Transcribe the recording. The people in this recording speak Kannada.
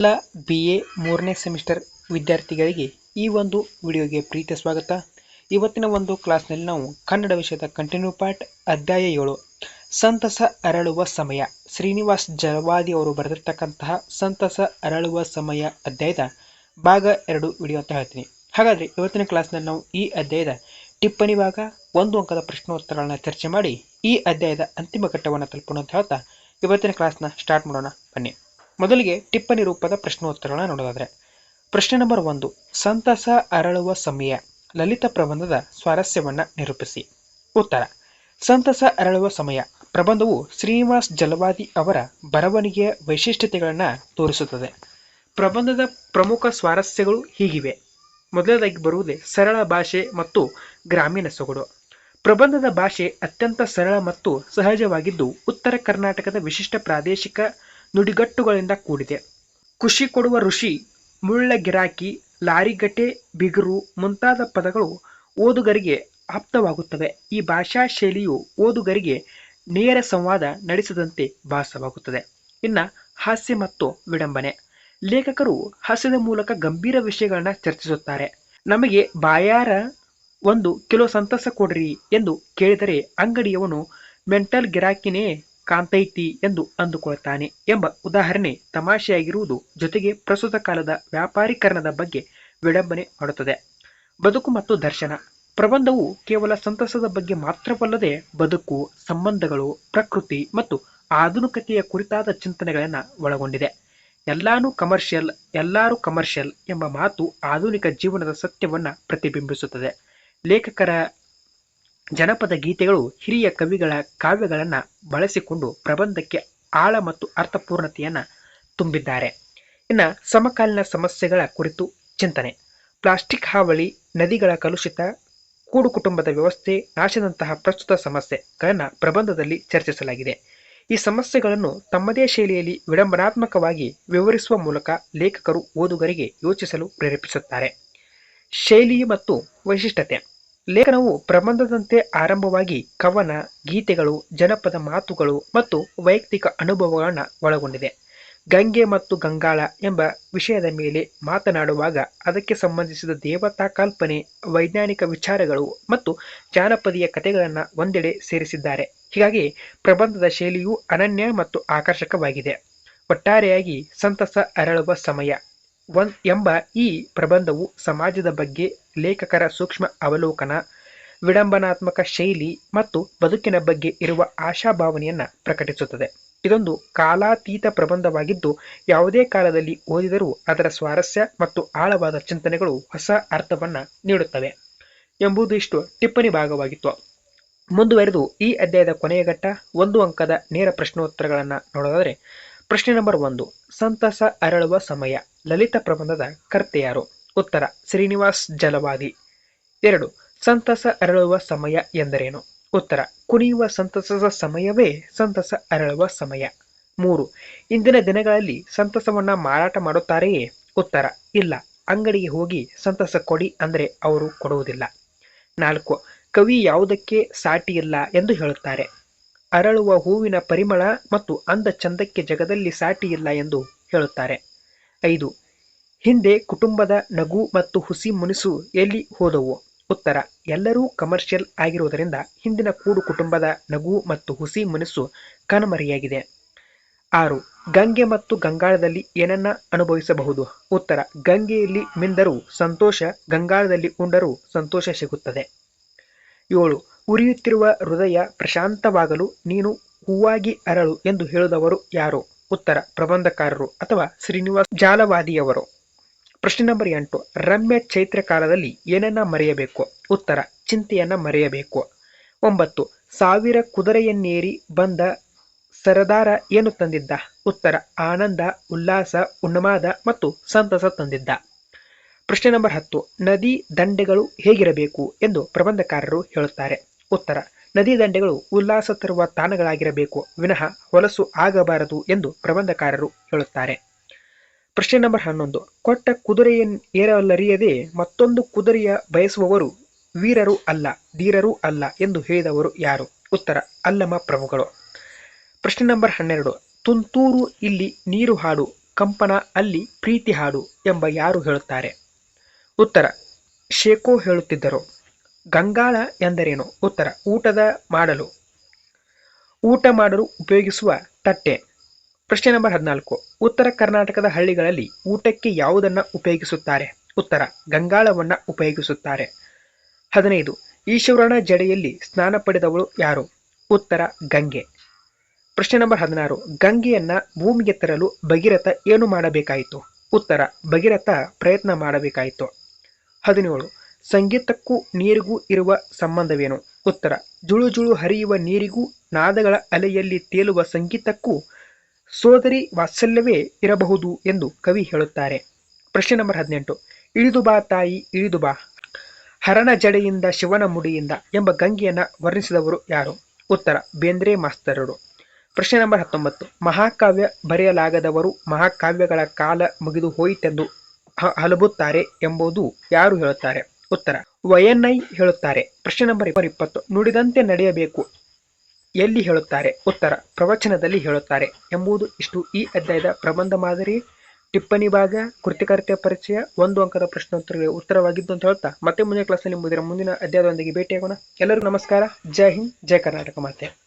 ಎಲ್ಲ ಬಿ ಎ ಮೂರನೇ ಸೆಮಿಸ್ಟರ್ ವಿದ್ಯಾರ್ಥಿಗಳಿಗೆ ಈ ಒಂದು ವಿಡಿಯೋಗೆ ಪ್ರೀತಿಯ ಸ್ವಾಗತ. ಇವತ್ತಿನ ಒಂದು ಕ್ಲಾಸ್ನಲ್ಲಿ ನಾವು ಕನ್ನಡ ವಿಷಯದ ಕಂಟಿನ್ಯೂ ಪಾರ್ಟ್ ಅಧ್ಯಾಯ ಏಳು, ಸಂತಸ ಅರಳುವ ಸಮಯ. ಶ್ರೀನಿವಾಸ್ ಜಲವಾದಿ ಅವರು ಬರೆದಿರ್ತಕ್ಕಂತಹ ಸಂತಸ ಅರಳುವ ಸಮಯ ಅಧ್ಯಾಯದ ಭಾಗ ಎರಡು ವಿಡಿಯೋ ಅಂತ ಹೇಳ್ತೀನಿ. ಹಾಗಾದರೆ ಇವತ್ತಿನ ಕ್ಲಾಸ್ನಲ್ಲಿ ನಾವು ಈ ಅಧ್ಯಾಯದ ಟಿಪ್ಪಣಿ ಭಾಗ, ಒಂದು ಅಂಕದ ಪ್ರಶ್ನೋತ್ತರಗಳನ್ನ ಚರ್ಚೆ ಮಾಡಿ ಈ ಅಧ್ಯಾಯದ ಅಂತಿಮ ಘಟ್ಟವನ್ನು ತಲುಪೋಣ ಅಂತ ಹೇಳ್ತಾ ಇವತ್ತಿನ ಕ್ಲಾಸ್ನ ಸ್ಟಾರ್ಟ್ ಮಾಡೋಣ. ಬನ್ನಿ. ಮೊದಲಿಗೆ ಟಿಪ್ಪಣಿ ರೂಪದ ಪ್ರಶ್ನೋತ್ತರಗಳನ್ನ ನೋಡೋದಾದ್ರೆ. ಪ್ರಶ್ನೆ ನಂಬರ್ ಒಂದು, ಸಂತಸ ಅರಳುವ ಸಮಯ, ಲಲಿತ ಪ್ರಬಂಧದ ಸ್ವಾರಸ್ಯವನ್ನು ನಿರೂಪಿಸಿ. ಉತ್ತರ, ಸಂತಸ ಅರಳುವ ಸಮಯ, ಪ್ರಬಂಧವು ಶ್ರೀನಿವಾಸ್ ಜಲವಾದಿ ಅವರ ಬರವಣಿಗೆಯ ವೈಶಿಷ್ಟ್ಯತೆಗಳನ್ನು ತೋರಿಸುತ್ತದೆ. ಪ್ರಬಂಧದ ಪ್ರಮುಖ ಸ್ವಾರಸ್ಯಗಳು ಹೀಗಿವೆ. ಮೊದಲನೇದಾಗಿ ಬರುವುದೇ ಸರಳ ಭಾಷೆ ಮತ್ತು ಗ್ರಾಮೀಣ ಸೊಗಡು. ಪ್ರಬಂಧದ ಭಾಷೆ ಅತ್ಯಂತ ಸರಳ ಮತ್ತು ಸಹಜವಾಗಿದ್ದು ಉತ್ತರ ಕರ್ನಾಟಕದ ವಿಶಿಷ್ಟ ಪ್ರಾದೇಶಿಕ ನುಡಿಗಟ್ಟುಗಳಿಂದ ಕೂಡಿದೆ. ಖುಷಿ ಕೊಡುವ ಋಷಿ, ಮುಳ್ಳ ಗಿರಾಕಿ ಲಾರಿಗಟೆ ಬಿಗುರು ಮುಂತಾದ ಪದಗಳು ಓದುಗರಿಗೆ ಆಪ್ತವಾಗುತ್ತವೆ. ಈ ಭಾಷಾ ಶೈಲಿಯು ಓದುಗರಿಗೆ ನೇರ ಸಂವಾದ ನಡೆಸದಂತೆ ಭಾಸವಾಗುತ್ತದೆ. ಇನ್ನ ಹಾಸ್ಯ ಮತ್ತು ವಿಡಂಬನೆ. ಲೇಖಕರು ಹಾಸ್ಯದ ಮೂಲಕ ಗಂಭೀರ ವಿಷಯಗಳನ್ನ ಚರ್ಚಿಸುತ್ತಾರೆ. ನಮಗೆ ಬಾಯಾರ ಒಂದು ಕಿಲೋ ಸಂತಸ ಕೊಡ್ರಿ ಎಂದು ಕೇಳಿದರೆ ಅಂಗಡಿಯವನು ಮೆಂಟಲ್ ಗಿರಾಕಿನೇ ಕಾಂತೈತಿ ಎಂದು ಅಂದುಕೊಳ್ತಾನೆ ಎಂಬ ಉದಾಹರಣೆ ತಮಾಷೆಯಾಗಿರುವುದು ಜೊತೆಗೆ ಪ್ರಸ್ತುತ ಕಾಲದ ವ್ಯಾಪಾರೀಕರಣದ ಬಗ್ಗೆ ವಿಡಂಬನೆ ಮಾಡುತ್ತದೆ. ಬದುಕು ಮತ್ತು ದರ್ಶನ. ಪ್ರಬಂಧವು ಕೇವಲ ಸಂತಸದ ಬಗ್ಗೆ ಮಾತ್ರವಲ್ಲದೆ ಬದುಕು, ಸಂಬಂಧಗಳು, ಪ್ರಕೃತಿ ಮತ್ತು ಆಧುನಿಕತೆಯ ಕುರಿತಾದ ಚಿಂತನೆಗಳನ್ನು ಒಳಗೊಂಡಿದೆ. ಎಲ್ಲಾನು ಕಮರ್ಷಿಯಲ್, ಎಲ್ಲರೂ ಕಮರ್ಷಿಯಲ್ ಎಂಬ ಮಾತು ಆಧುನಿಕ ಜೀವನದ ಸತ್ಯವನ್ನು ಪ್ರತಿಬಿಂಬಿಸುತ್ತದೆ. ಲೇಖಕರ ಜನಪದ ಗೀತೆಗಳು ಹಿರಿಯ ಕವಿಗಳ ಕಾವ್ಯಗಳನ್ನು ಬಳಸಿಕೊಂಡು ಪ್ರಬಂಧಕ್ಕೆ ಆಳ ಮತ್ತು ಅರ್ಥಪೂರ್ಣತೆಯನ್ನು ತುಂಬಿದ್ದಾರೆ. ಇನ್ನು ಸಮಕಾಲೀನ ಸಮಸ್ಯೆಗಳ ಕುರಿತು ಚಿಂತನೆ. ಪ್ಲಾಸ್ಟಿಕ್ ಹಾವಳಿ, ನದಿಗಳ ಕಲುಷಿತ, ಕೂಡು ಕುಟುಂಬದ ವ್ಯವಸ್ಥೆ, ನಾಶದಂತಹ ಪ್ರಸ್ತುತ ಸಮಸ್ಯೆಗಳನ್ನು ಪ್ರಬಂಧದಲ್ಲಿ ಚರ್ಚಿಸಲಾಗಿದೆ. ಈ ಸಮಸ್ಯೆಗಳನ್ನು ತಮ್ಮದೇ ಶೈಲಿಯಲ್ಲಿ ವಿಡಂಬನಾತ್ಮಕವಾಗಿ ವಿವರಿಸುವ ಮೂಲಕ ಲೇಖಕರು ಓದುಗರಿಗೆ ಯೋಚಿಸಲು ಪ್ರೇರೇಪಿಸುತ್ತಾರೆ. ಶೈಲಿ ಮತ್ತು ವೈಶಿಷ್ಟ್ಯತೆ. ಲೇಖನವು ಪ್ರಬಂಧದಂತೆ ಆರಂಭವಾಗಿ ಕವನ, ಗೀತೆಗಳು, ಜನಪದ ಮಾತುಗಳು ಮತ್ತು ವೈಯಕ್ತಿಕ ಅನುಭವಗಳನ್ನು ಒಳಗೊಂಡಿದೆ. ಗಂಗೆ ಮತ್ತು ಗಂಗಾಳ ಎಂಬ ವಿಷಯದ ಮೇಲೆ ಮಾತನಾಡುವಾಗ ಅದಕ್ಕೆ ಸಂಬಂಧಿಸಿದ ದೇವತಾ ಕಲ್ಪನೆ, ವೈಜ್ಞಾನಿಕ ವಿಚಾರಗಳು ಮತ್ತು ಜಾನಪದೀಯ ಕಥೆಗಳನ್ನು ಒಂದೆಡೆ ಸೇರಿಸಿದ್ದಾರೆ. ಹೀಗಾಗಿ ಪ್ರಬಂಧದ ಶೈಲಿಯು ಅನನ್ಯ ಮತ್ತು ಆಕರ್ಷಕವಾಗಿದೆ. ಒಟ್ಟಾರೆಯಾಗಿ ಸಂತಸ ಅರಳುವ ಸಮಯ. ಎಂಬ ಈ ಪ್ರಬಂಧವು ಸಮಾಜದ ಬಗ್ಗೆ ಲೇಖಕರ ಸೂಕ್ಷ್ಮ ಅವಲೋಕನ, ವಿಡಂಬನಾತ್ಮಕ ಶೈಲಿ ಮತ್ತು ಬದುಕಿನ ಬಗ್ಗೆ ಇರುವ ಆಶಾಭಾವನೆಯನ್ನು ಪ್ರಕಟಿಸುತ್ತದೆ. ಇದೊಂದು ಕಾಲಾತೀತ ಪ್ರಬಂಧವಾಗಿದ್ದು, ಯಾವುದೇ ಕಾಲದಲ್ಲಿ ಓದಿದರೂ ಅದರ ಸ್ವಾರಸ್ಯ ಮತ್ತು ಆಳವಾದ ಚಿಂತನೆಗಳು ಹೊಸ ಅರ್ಥವನ್ನು ನೀಡುತ್ತವೆ ಎಂಬುದು ಇಷ್ಟು ಟಿಪ್ಪಣಿ ಭಾಗವಾಗಿತ್ತು. ಮುಂದುವರೆದು ಈ ಅಧ್ಯಾಯದ ಕೊನೆಯ ಘಟ್ಟ ಒಂದು ಅಂಕದ ನೇರ ಪ್ರಶ್ನೋತ್ತರಗಳನ್ನು ನೋಡೋದಾದರೆ ಪ್ರಶ್ನೆ ನಂಬರ್ ಒಂದು. ಸಂತಸ ಅರಳುವ ಸಮಯ. ಲಲಿತ ಪ್ರಬಂಧದ ಕರ್ತೆಯಾರು. ಉತ್ತರ, ಶ್ರೀನಿವಾಸ್ ಜಲವಾದಿ. ಎರಡು, ಸಂತಸ ಅರಳುವ ಸಮಯ ಎಂದರೇನು? ಉತ್ತರ, ಕುಣಿಯುವ ಸಂತಸದ ಸಮಯವೇ ಸಂತಸ ಅರಳುವ ಸಮಯ. ಮೂರು, ಇಂದಿನ ದಿನಗಳಲ್ಲಿ ಸಂತಸವನ್ನ ಮಾರಾಟ ಮಾಡುತ್ತಾರೆಯೇ? ಉತ್ತರ, ಇಲ್ಲ. ಅಂಗಡಿಗೆ ಹೋಗಿ ಸಂತಸ ಕೊಡಿ ಅಂದರೆ ಅವರು ಕೊಡುವುದಿಲ್ಲ. ನಾಲ್ಕು, ಕವಿ ಯಾವುದಕ್ಕೆ ಸಾಟಿ ಇಲ್ಲ ಎಂದು ಹೇಳುತ್ತಾರೆ. ಅರಳುವ ಹೂವಿನ ಪರಿಮಳ ಮತ್ತು ಅಂದ ಚಂದಕ್ಕೆ ಜಗದಲ್ಲಿ ಸಾಟಿ ಇಲ್ಲ ಎಂದು ಹೇಳುತ್ತಾರೆ. ಐದು, ಹಿಂದೆ ಕುಟುಂಬದ ನಗು ಮತ್ತು ಹುಸಿ ಮುನಿಸು ಎಲ್ಲಿ ಹೋದವು? ಉತ್ತರ, ಎಲ್ಲರೂ ಕಮರ್ಷಿಯಲ್ ಆಗಿರುವುದರಿಂದ ಹಿಂದಿನ ಕೂಡು ಕುಟುಂಬದ ನಗು ಮತ್ತು ಹುಸಿ ಮುನಿಸು ಕಣ್ಮರೆಯಾಗಿದೆ ಆರು, ಗಂಗೆ ಮತ್ತು ಗಂಗಾಳದಲ್ಲಿ ಏನನ್ನ ಅನುಭವಿಸಬಹುದು? ಉತ್ತರ, ಗಂಗೆಯಲ್ಲಿ ಮಿಂದರೂ ಸಂತೋಷ, ಗಂಗಾಳದಲ್ಲಿ ಉಂಡರೂ ಸಂತೋಷ ಸಿಗುತ್ತದೆ. ಏಳು ಉರಿಯುತ್ತಿರುವ ಹೃದಯ ಪ್ರಶಾಂತವಾಗಲು ನೀನು ಹೂವಾಗಿ ಅರಳು ಎಂದು ಹೇಳಿದವರು ಯಾರು? ಉತ್ತರ, ಪ್ರಬಂಧಕಾರರು ಅಥವಾ ಶ್ರೀನಿವಾಸ್ ಜಾಲವಾದಿಯವರು. ಪ್ರಶ್ನೆ ನಂಬರ್ ಎಂಟು, ರಮ್ಯ ಚೈತ್ರ ಕಾಲದಲ್ಲಿ ಏನನ್ನ ಮರೆಯಬೇಕು? ಉತ್ತರ, ಚಿಂತೆಯನ್ನ ಮರೆಯಬೇಕು. ಒಂಬತ್ತು, ಸಾವಿರ ಕುದುರೆಯನ್ನೇರಿ ಬಂದ ಸರದಾರ ಏನು ತಂದಿದ್ದ? ಉತ್ತರ, ಆನಂದ, ಉಲ್ಲಾಸ, ಉನ್ಮಾದ ಮತ್ತು ಸಂತಸ ತಂದಿದ್ದ. ಪ್ರಶ್ನೆ ನಂಬರ್ ಹತ್ತು, ನದಿ ದಂಡೆಗಳು ಹೇಗಿರಬೇಕು ಎಂದು ಪ್ರಬಂಧಕಾರರು ಹೇಳುತ್ತಾರೆ. ಉತ್ತರ. ನದಿ ದಂಡೆಗಳು ಉಲ್ಲಾಸ ತರುವ ತಾಣಗಳಾಗಿರಬೇಕು. ವಿನಃ ಹೊಲಸು ಆಗಬಾರದು ಎಂದು ಪ್ರಬಂಧಕಾರರು ಹೇಳುತ್ತಾರೆ. ಪ್ರಶ್ನೆ ನಂಬರ್ ಹನ್ನೊಂದು. ಕೊಟ್ಟ ಕುದುರೆಯನ್ನು ಏರಲರಿಯದೆ ಮತ್ತೊಂದು ಕುದುರೆಯ ಬಯಸುವವರು ವೀರರು ಅಲ್ಲ, ಧೀರರೂ ಅಲ್ಲ ಎಂದು ಹೇಳಿದವರು ಯಾರು? ಉತ್ತರ ಅಲ್ಲಮ ಪ್ರಭುಗಳು. ಪ್ರಶ್ನೆ ನಂಬರ್ ಹನ್ನೆರಡು. ತುಂತೂರು ಇಲ್ಲಿ ನೀರು ಹಾಡು, ಕಂಪನ ಅಲ್ಲಿ ಪ್ರೀತಿ ಹಾಡು ಎಂಬ ಯಾರು ಹೇಳುತ್ತಾರೆ? ಉತ್ತರ ಶೇಕೋ ಹೇಳುತ್ತಿದ್ದರು. ಗಂಗಾಳ ಎಂದರೇನು? ಉತ್ತರ, ಊಟದ ಮಾಡಲು. ಊಟ ಮಾಡಲು ಉಪಯೋಗಿಸುವ ತಟ್ಟೆ. ಪ್ರಶ್ನೆ ನಂಬರ್ ಹದಿನಾಲ್ಕು. ಉತ್ತರ ಕರ್ನಾಟಕದ ಹಳ್ಳಿಗಳಲ್ಲಿ ಊಟಕ್ಕೆ ಯಾವುದನ್ನು ಉಪಯೋಗಿಸುತ್ತಾರೆ? ಉತ್ತರ, ಗಂಗಾಳವನ್ನು ಉಪಯೋಗಿಸುತ್ತಾರೆ. ಹದಿನೈದು. ಈಶ್ವರನ ಜಡೆಯಲ್ಲಿ ಸ್ನಾನ ಪಡೆದವಳು ಯಾರು? ಉತ್ತರ, ಗಂಗೆ. ಪ್ರಶ್ನೆ ನಂಬರ್ ಹದಿನಾರು. ಗಂಗೆಯನ್ನ ಭೂಮಿಗೆ ತರಲು ಭಗೀರಥ ಏನು ಮಾಡಬೇಕಾಯಿತು? ಉತ್ತರ, ಭಗೀರಥ ಪ್ರಯತ್ನ ಮಾಡಬೇಕಾಯಿತು. ಹದಿನೇಳು. ಸಂಗೀತಕ್ಕೂ ನೀರಿಗೂ ಇರುವ ಸಂಬಂಧವೇನು? ಉತ್ತರ. ಜುಳು ಜುಳು ಹರಿಯುವ ನೀರಿಗೂ ನಾದಗಳ ಅಲೆಯಲ್ಲಿ ತೇಲುವ ಸಂಗೀತಕ್ಕೂ ಸೋದರಿ ವಾತ್ಸಲ್ಯವೇ ಇರಬಹುದು ಎಂದು ಕವಿ ಹೇಳುತ್ತಾರೆ. ಪ್ರಶ್ನೆ ನಂಬರ್ ಹದಿನೆಂಟು. ಇಳಿದು ಬಾ ತಾಯಿ, ಇಳಿದು ಬಾ. ಹರಣ ಜಡೆಯಿಂದ, ಶಿವನ ಮುಡಿಯಿಂದ ಎಂಬ ಗಂಗೆಯನ್ನು ವರ್ಣಿಸಿದವರು ಯಾರು? ಉತ್ತರ. ಬೇಂದ್ರೆ ಮಾಸ್ತರರು. ಪ್ರಶ್ನೆ ನಂಬರ್ ಹತ್ತೊಂಬತ್ತು. ಮಹಾಕಾವ್ಯ ಬರೆಯಲಾಗದವರು ಮಹಾಕಾವ್ಯಗಳ ಕಾಲ ಮುಗಿದು ಹೋಯಿತೆಂದು ಹಲಬುತ್ತಾರೆ ಎಂಬುದು ಯಾರು ಹೇಳುತ್ತಾರೆ? ಉತ್ತರ. ವಯನ್ನೈ ಹೇಳುತ್ತಾರೆ. ಪ್ರಶ್ನೆ ನಂಬರ್ ಇಪ್ಪತ್ತು. ನುಡಿದಂತೆ ನಡೆಯಬೇಕು ಎಲ್ಲಿ ಹೇಳುತ್ತಾರೆ? ಉತ್ತರ. ಪ್ರವಚನದಲ್ಲಿ ಹೇಳುತ್ತಾರೆ. ಎಂಬುದು ಇಷ್ಟು ಈ ಅಧ್ಯಾಯದ ಪ್ರಬಂಧ ಮಾದರಿ. ಟಿಪ್ಪಣಿ ಭಾಗ, ಕೃತಿಕಾರತೆಯ ಪರಿಚಯ, ಒಂದು ಅಂಕದ ಪ್ರಶ್ನೋತ್ತರಗಳಿಗೆ ಉತ್ತರವಾಗಿದ್ದು ಅಂತ ಹೇಳ್ತಾ. ಮತ್ತೆ ಮುಂದಿನ ಕ್ಲಾಸ್ನಲ್ಲಿ ಮುಂದಿನ ಮುಂದಿನ ಅಧ್ಯಾಯದೊಂದಿಗೆ ಭೇಟಿಯಾಗೋಣ. ಎಲ್ಲರಿಗೂ ನಮಸ್ಕಾರ. ಜೈ ಹಿಂದ್, ಜೈ ಕರ್ನಾಟಕ ಮಾತೆ.